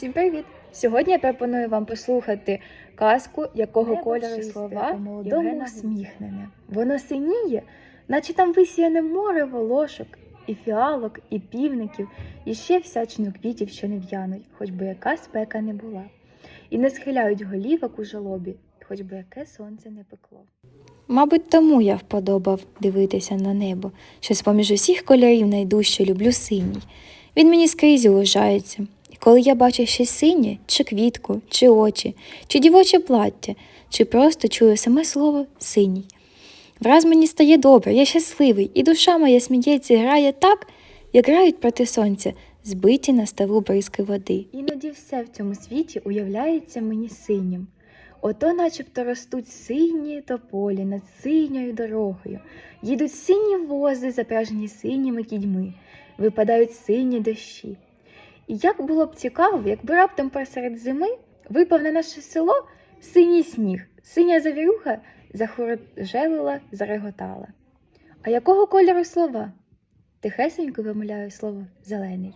Усім привіт! Сьогодні я пропоную вам послухати казку, якого Небо кольору чисте, слова Євгена усміхнене. усміхнене. Воно синіє, наче там висіяне море волошок, і фіалок, і півників, і ще всячину квітів, що не в'януть, хоч би яка спека не була, і не схиляють голівок у жалобі, хоч би яке сонце не пекло. Мабуть, тому я вподобав дивитися на небо, що з-поміж усіх кольорів найдужче люблю синій. Він мені скрізь лужається. Коли я бачу щось синє, чи квітку, чи очі, чи дівоче плаття, чи просто чую саме слово синій. Враз мені стає добре, я щасливий, і душа моя сміється і грає так, як грають проти сонця, збиті на ставу бризки води. Іноді все в цьому світі уявляється мені синім. Ото начебто ростуть сині тополі над синьою дорогою, їдуть сині вози, запряжені синіми кідьми, випадають сині дощі. Як було б цікаво, якби раптом посеред зими випав на наше село синій сніг, синя завірюха захорожелила, зареготала. А якого кольору слова? Тихесенько вимовляю слово зелений,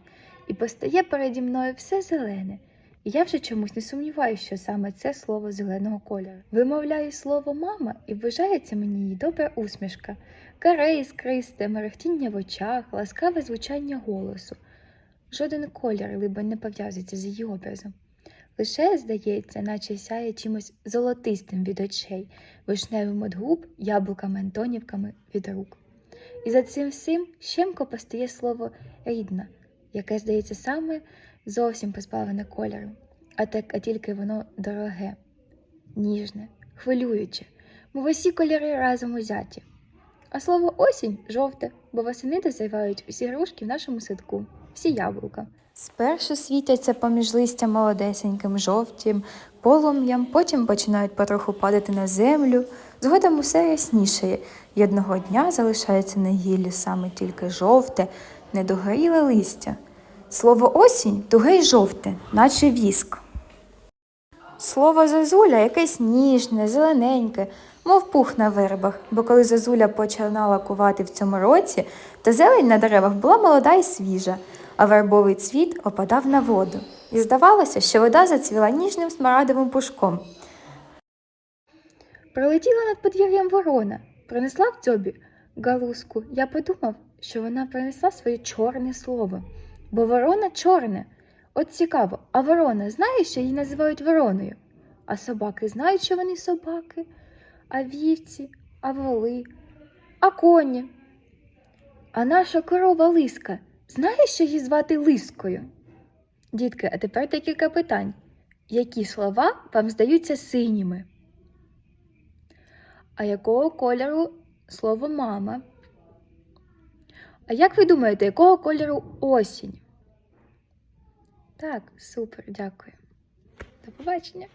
і постає переді мною все зелене. І я вже чомусь не сумніваюся, що саме це слово зеленого кольору. Вимовляю слово мама, і вважається мені її добра усмішка, каре іскристе, мерехтіння в очах, ласкаве звучання голосу. Жоден колір, либо не пов'язується з її образом. Лише, здається, наче сяє чимось золотистим від очей, вишневим від губ, яблуками антонівками від рук. І за цим всім щемко постає слово рідна, яке, здається, саме зовсім позбавлене кольору, а, так, а тільки воно дороге, ніжне, хвилююче, мов усі кольори разом узяті. А слово осінь жовте, бо восени дозрівають усі грушки в нашому садку, всі яблука. Спершу світяться поміж листя молодесеньким, жовтім, полум'ям, потім починають потроху падати на землю. Згодом усе яснішає, і одного дня залишається на гіллі саме тільки жовте, недогоріле листя. Слово осінь туге й жовте, наче віск. Слово зозуля якесь ніжне, зелененьке, мов пух на вербах, бо коли зозуля починала кувати в цьому році, то зелень на деревах була молода і свіжа, а вербовий цвіт опадав на воду. І здавалося, що вода зацвіла ніжним смарагдовим пушком. Пролетіла над подвір'ям ворона, принесла в дзьобі галузку. Я подумав, що вона принесла своє чорне слово, бо ворона чорне. От цікаво, а ворона знає, що її називають вороною? А собаки знають, що вони собаки, а вівці, а воли, а коні. А наша корова лиска знає, що її звати лискою? Дітки, а тепер декілька питань. Які слова вам здаються синіми? А якого кольору слово мама? А як ви думаєте, якого кольору осінь? Так, супер, дякую. До побачення.